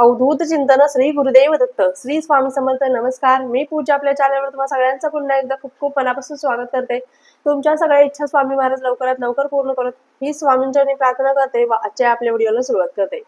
अवधूत चिंतन श्री गुरुदेव दत्त. श्री स्वामी समर्थ नमस्कार. मी पूजा आपल्या चॅनलवर तुम्हाला सगळ्यांचं पुन्हा एकदा खूप खूप मनापासून स्वागत करते. तुमच्या सगळ्या इच्छा स्वामी महाराज लवकरात लवकर पूर्ण करत ही स्वामींच्या मी प्रार्थना करते व आजच्या आपल्या व्हिडिओला सुरुवात करते.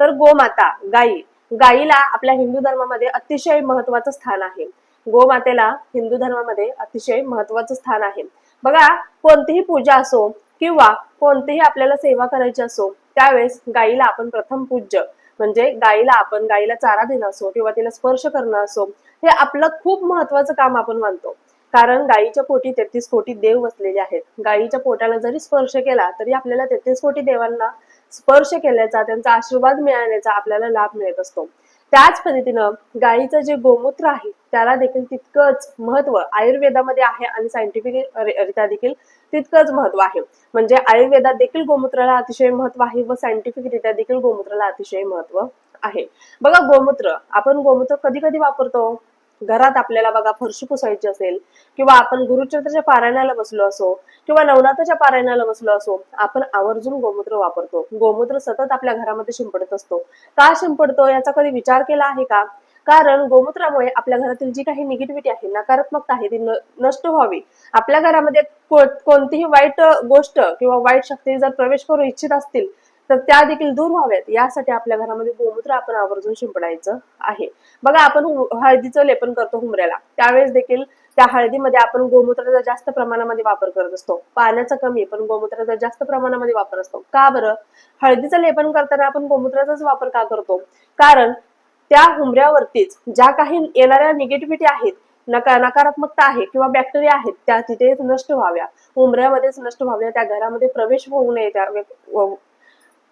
तर गोमाता गाई. गाईला आपल्या हिंदू धर्मामध्ये अतिशय महत्वाचं स्थान आहे. गोमातेला हिंदू धर्मामध्ये अतिशय महत्वाचं स्थान आहे. बघा कोणतीही पूजा असो किंवा कोणतीही आपल्याला सेवा करायची असो त्यावेळेस गाईला आपण प्रथम पूज्य. म्हणजे गाईला आपण गाईला चारा देणं असो किंवा तिला स्पर्श करणं असो हे आपलं खूप महत्वाचं काम आपण मानतो. कारण गाईच्या पोटी तेहतीस कोटी देव बसलेले आहेत. गाईच्या पोटाला जरी स्पर्श केला तरी आपल्याला तेहतीस कोटी देवांना स्पर्श केल्याचा त्यांचा आशीर्वाद मिळाल्याचा आपल्याला लाभ मिळत असतो. त्याच पद्धतीनं गायीचं जे गोमूत्र आहे त्याला देखील तितकंच महत्त्व आयुर्वेदामध्ये आहे आणि सायंटिफिक रित्या देखील तितकंच महत्त्व आहे. म्हणजे आयुर्वेदात देखील गोमूत्राला अतिशय महत्त्व आहे व सायंटिफिक रित्या देखील गोमूत्राला अतिशय महत्त्व आहे. बघा गोमूत्र आपण गोमूत्र कधी कधी वापरतो? घरात आपल्याला बघा फरशी पुसायची असेल किंवा आपण गुरुचरित्राच्या पारायणाला बसलो असो किंवा नवनाथाच्या पारायणाला बसलो असो आपण आवर्जून गोमूत्र वापरतो. गोमूत्र सतत आपल्या घरामध्ये शिंपडत असतो. का शिंपडतो? याचा कधी विचार केला आहे का? कारण गोमूत्रामुळे आपल्या घरातील जी काही निगेटिव्हिटी आहे नकारात्मकता आहे ती न- नष्ट व्हावी. आपल्या घरामध्ये कोणतीही वाईट गोष्ट किंवा वाईट शक्ती जर प्रवेश करू इच्छित असतील तर त्या देखील दूर व्हाव्यात. यासाठी आपल्या घरामध्ये गोमूत्र आपण आवर्जून शिंपडायचं आहे. बघा आपण हळदीचं लेपन करतो हुमऱ्याला त्यावेळेस देखील त्या हळदीमध्ये आपण गोमूत्राचा जास्त प्रमाणामध्ये वापर करत असतो. पाण्याचा कमी पण गोमूत्राचा जास्त प्रमाणामध्ये वापर असतो. का बरं? हळदीचं लेपन करताना आपण गोमूत्राचाच वापर का करतो? कारण त्या हुमऱ्यावरतीच ज्या काही येणाऱ्या निगेटिव्हिटी आहेत नका नकारात्मकता आहे किंवा बॅक्टेरिया आहेत त्या तिथेच नष्ट व्हाव्या. उमऱ्यामध्येच नष्ट व्हाव्या त्या घरामध्ये प्रवेश होऊ नये त्या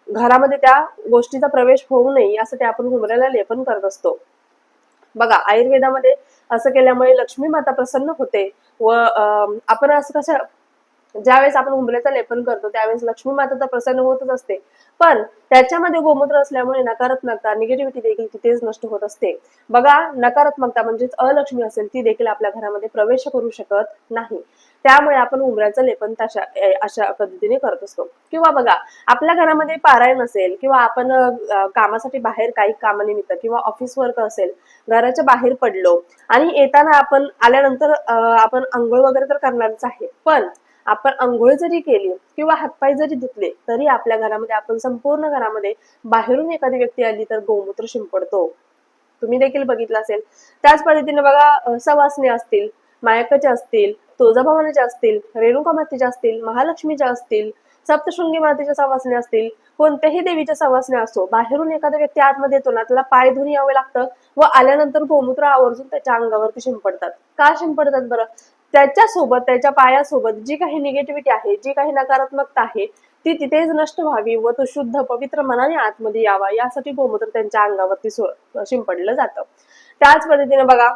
घरामध्ये त्या गोष्टीचा प्रवेश होऊ नये यासाठी आपण हुमऱ्याला लेपन करत असतो. बघा आयुर्वेदामध्ये असं केल्यामुळे लक्ष्मी माता प्रसन्न होते व आपण असं कसं ज्यावेळेस आपण उंबऱ्याचं लेपन करतो त्यावेळेस लक्ष्मी माता तर प्रसन्न होतच असते. पण त्याच्यामध्ये गोमूत्र असल्यामुळे नकारात्मकता निगेटिव्हिटी देखील तिथेच नष्ट होत असते. बघा नकारात्मकता म्हणजेच अलक्ष्मी असेल ती देखील आपल्या घरामध्ये प्रवेश करू शकत नाही. त्यामुळे आपण उंबऱ्याचं लेपन तशा अशा पद्धतीने करत असतो. किंवा बघा आपल्या घरामध्ये पारायण असेल किंवा आपण कामासाठी बाहेर काही कामानिमित्त किंवा ऑफिस वर्क असेल घराच्या बाहेर पडलो आणि येताना आपण आल्यानंतर आपण आंघोळ वगैरे तर करणारच आहे. पण आपण आंघोळ जरी केली किंवा हातपाय जरी धुतले तरी आपल्या घरामध्ये आपण संपूर्ण घरामध्ये बाहेरून एखादी व्यक्ती आली तर गोमूत्र शिंपडतो. तुम्ही देखील बघितलं असेल. त्याच पद्धतीने बघा सवासने असतील मायकाच्या असतील तुळजाभवानीच्या असतील रेणुका मातेच्या असतील महालक्ष्मीच्या असतील सप्तशृंगी मातेच्या सवासण्या असतील कोणत्याही देवीच्या सवासण्या असो बाहेरून एखादा व्यक्ती आतमध्ये येतो ना त्याला पाय धुवून यावं लागतं व आल्यानंतर गोमूत्र आवर्जून त्याच्या अंगावरती शिंपडतात. का शिंपडतात बरं? त्याच्यासोबत त्याच्या पायासोबत जी काही निगेटिव्हिटी आहे जी काही नकारात्मकता आहे ती तिथेच नष्ट व्हावी व तो शुद्ध पवित्र मनाने आतमध्ये यावा यासाठी गोमूत्र त्यांच्या अंगावरती शिंपडलं जातं. त्याच पद्धतीने बघा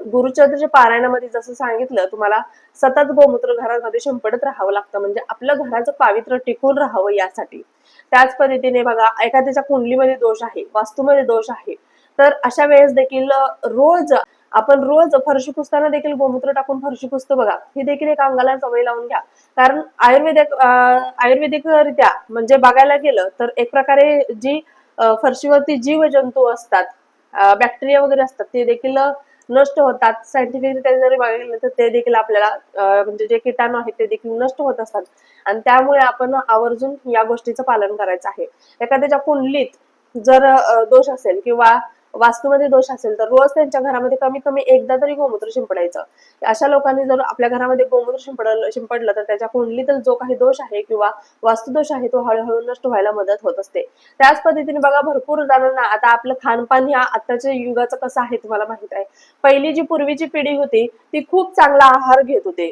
गुरुचरित्राच्या पारायणामध्ये जसं सांगितलं तुम्हाला सतत गोमूत्र घरामध्ये शिंपडत राहावं लागतं म्हणजे आपलं घराचं पावित्र्य टिकून राहावं यासाठी. त्याच पद्धतीने बघा एखाद्याच्या कुंडलीमध्ये दोष आहे वास्तूमध्ये दोष आहे तर अशा वेळेस देखील रोज आपण रोज फरशी पुसताना देखील गोमूत्र टाकून फरशी पुसतो बघा. ही देखील एक अंगाला सवय लावून घ्या. कारण आयुर्वेदिक आयुर्वेदिकरित्या म्हणजे बघायला गेलं तर एक प्रकारे जी फरशीवरती जीव जंतू असतात बॅक्टेरिया वगैरे असतात ते देखील नष्ट होतात. सायंटिफिक जरी बघायला गेलं तर ते देखील आपल्याला म्हणजे जे किटाणू आहेत ते देखील नष्ट होत असतात. आणि त्यामुळे आपण आवर्जून या गोष्टीचं पालन करायचं आहे. एखाद्याच्या कुंडलीत जर दोष असेल किंवा वास्तूमध्ये दोष असेल तर रोज त्यांच्या घरामध्ये कमीत कमी एकदा तरी गोमूत्र शिंपडायचं. अशा लोकांनी जर आपल्या घरामध्ये गोमूत्र शिंपडलं शिंपडलं तर त्याच्या कुंडलीतील जो काही दोष आहे किंवा वास्तुदोष आहे तो हळूहळू नष्ट व्हायला मदत होत असते. त्याच पद्धतीने बघा भरपूर जणांना आता आपलं खानपान ह्या आताच्या युगाचं कसं आहे तुम्हाला माहीत आहे. पहिली जी पूर्वीची पिढी होती ती खूप चांगला आहार घेत होते.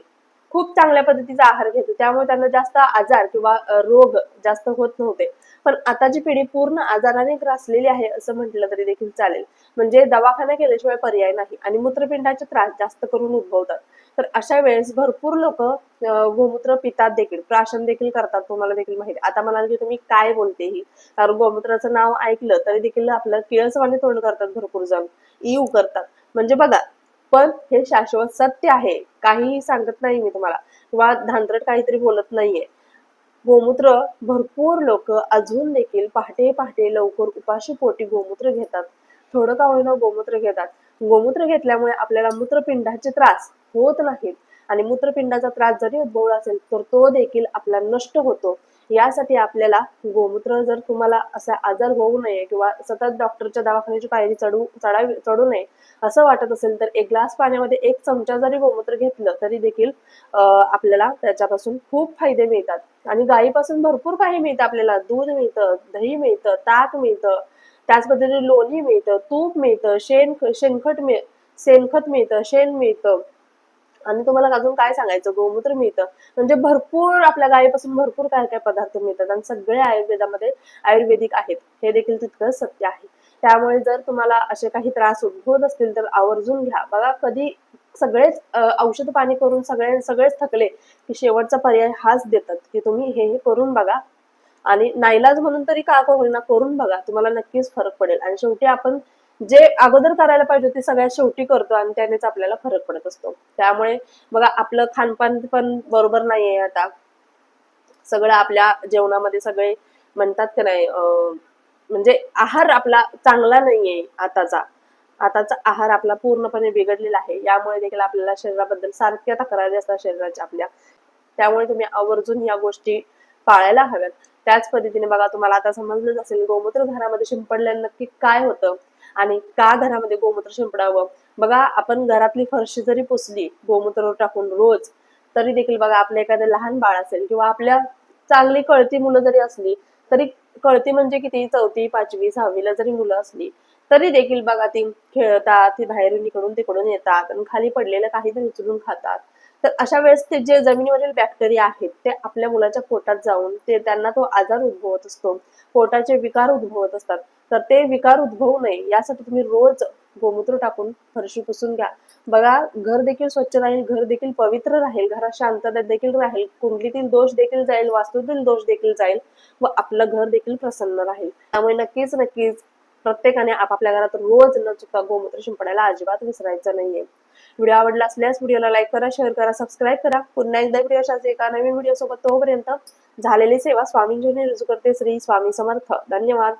खूप चांगल्या पद्धतीचा आहार घेत होते. त्यामुळे त्यांना जास्त आजार किंवा रोग जास्त होत नव्हते. पण आताची पिढी पूर्ण आजाराने ग्रासलेली आहे असं म्हटलं तरी देखील चालेल. म्हणजे दवाखाना केल्याशिवाय पर्याय नाही आणि मूत्रपिंडाचे त्रास जास्त करून उद्भवतात. तर अशा वेळेस भरपूर लोक गोमूत्र पितात देखील. प्राशन देखील करतात तुम्हाला देखील माहिती. आता म्हणाल की तुम्ही काय बोलते ही? कारण गोमूत्राचं नाव ऐकलं तरी देखील आपलं किळसवाने तोंड करतात भरपूर जण. ईव करतात. म्हणजे बघा पण हे शाश्वत सत्य आहे. काहीही सांगत नाही मी तुम्हाला. किंवा धांदरट काहीतरी बोलत नाहीये. गोमूत्र भरपूर लोक अजून देखील पहाटे पहाटे लवकर उपाशी पोटी गोमूत्र घेतात. थोडं का होईना गोमूत्र घेतात. गोमूत्र घेतल्यामुळे आपल्याला मूत्रपिंडाचे त्रास होत नाहीत. आणि मूत्रपिंडाचा त्रास जरी उद्भवला असेल तर तो देखील आपला नष्ट होतो. यासाठी आपल्याला गोमूत्र जर तुम्हाला असा आजार होऊ नये किंवा सतत डॉक्टरच्या दवाखान्याची पायरी चढू चढावी चढू नये असं वाटत असेल तर एक ग्लास पाण्यामध्ये एक चमचा जरी गोमूत्र घेतलं तरी देखील आपल्याला त्याच्यापासून खूप फायदे मिळतात. आणि गायीपासून भरपूर काही मिळतं आपल्याला. दूध मिळतं दही मिळतं ताक मिळतं त्याच पद्धतीने लोणी मिळतं तूप मिळतं शेण शेणखत मिळ शेणखत मिळतं शेण मिळतं. आणि तुम्हाला अजून काय सांगायचं? गोमूत्र मिळतं. म्हणजे भरपूर आपल्या गायीपासून भरपूर काय काय पदार्थ मिळतात आणि सगळे आयुर्वेदामध्ये आयुर्वेदिक आहेत. हे देखील तितकंच सत्य आहे. त्यामुळे जर तुम्हाला असे काही त्रास उद्भवत असतील तर आवर्जून घ्या. बघा कधी सगळेच औषध पाणी करून सगळे सगळेच थकले की शेवटचा पर्याय हाच देतात की तुम्ही हे हे करून बघा. आणि नाईलाज म्हणून तरी का का होईना करून बघा. तुम्हाला नक्कीच फरक पडेल. आणि शेवटी आपण जे अगोदर करायला पाहिजे ते सगळ्यात शेवटी करतो आणि त्यानेच आपल्याला फरक पडत असतो. त्यामुळे बघा आपलं खानपान पण बरोबर नाहीये आता. सगळं आपल्या जेवणामध्ये सगळे म्हणतात की नाही अं, म्हणजे आहार आपला चांगला नाहीये आताचा. आताचा आहार आपला पूर्णपणे बिघडलेला आहे. यामुळे देखील आपल्याला शरीराबद्दल सारख्या तक्रारी असतात शरीराच्या आपल्या. त्यामुळे तुम्ही आवर्जून या गोष्टी पाळायला हव्यात. त्याच पद्धतीने बघा तुम्हाला आता समजलंच असेल गोमूत्र घरामध्ये शिंपडल्यानं नक्की काय होतं? आणि का घरामध्ये गोमूत्र शिंपडावं? बघा आपण घरातली फरशी जरी पुसली गोमूत्र टाकून रोज तरी देखील बघा आपलं एखादं लहान बाळ असेल किंवा आपल्या चांगली कळती मुलं जरी असली तरी कळती म्हणजे किती? चौथी पाचवी सहावीला जरी मुलं असली तरी देखील बघा ती खेळतात ती बाहेरून इकडून तिकडून येतात आणि खाली पडलेलं काहीतरी उचलून खातात. तर अशा वेळेस ते जे जमिनीवरील बॅक्टेरिया आहेत ते आपल्या मुलाच्या पोटात जाऊन ते त्यांना तो आजार उद्भवत असतो. पोटाचे विकार उद्भवत असतात. तर ते विकार उद्भवू नये यासाठी तुम्ही रोज गोमूत्र टाकून फरशी पुसून घ्या. बघा घर देखील स्वच्छ राहील घर देखील पवित्र राहील घरात शांतता देखील राहील कुंडलीतील दोष देखील जाईल वास्तूतील दोष देखील जाईल व आपलं घर देखील प्रसन्न राहील. त्यामुळे नक्कीच नक्कीच प्रत्येकाने आपापल्या घरात रोज न चुका गोमूत्र शिंपडायला अजिबात विसरायचं नाहीये. व्हिडिओ आवडला असल्यास व्हिडिओला लाईक करा शेअर करा सबस्क्राईब करा. पुन्हा एकदा व्हिडिओ अशाच एका नवीन व्हिडिओ सोबत तोपर्यंत झालेली सेवा स्वामींजीने रुजू करते. श्री स्वामी समर्थ. धन्यवाद.